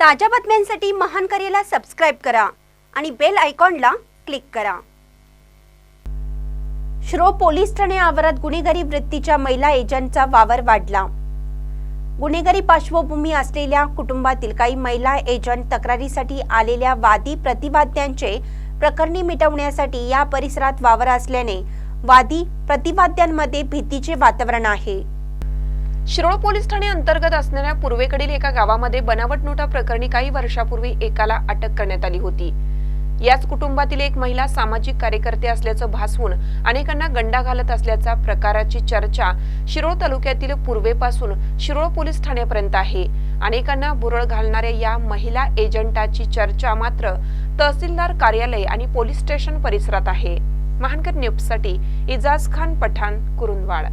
ताज्या बातम्यांसाठी महान करेला सबस्क्राईब करा आणि बेल आयकॉनला क्लिक करा. श्रो पोलीस ठाणे आवारात गुन्हेगारी वृत्तीच्या महिला एजंटचा वावर वाढला. गुन्हेगारी पार्श्वभूमी असलेल्या कुटुंबातील काही महिला एजंट तक्रारीसाठी आलेल्या वादी प्रतिवाद्यांचे प्रकरणी मिटवण्यासाठी या परिसरात वावर असल्याने वादी प्रतिवाद्यांमध्ये भीतीचे वातावरण आहे. शिरोळ पोलीस ठाणे अंतर्गत असणाऱ्या पूर्वेकडील एका गावामध्ये बनावट नोटा प्रकरणी काही वर्षापूर्वी एकाला अटक करण्यात आली होती. याच कुटुंबातील एक महिला सामाजिक कार्यकर्ते असल्याचं भासवून अनेकांना गंडा घालत असल्याचा प्रकाराची चर्चा शिरोळ तालुक्यातील पूर्वेपासून शिरोळ पोलीस ठाण्यापर्यंत आहे. अनेकांना बुरळ घालणाऱ्या या महिला एजंटाची चर्चा मात्र तहसीलदार कार्यालय आणि पोलीस स्टेशन परिसरात आहे. महानकर न्यूजसाठी इजाज खान पठाण कुरुंदवाड.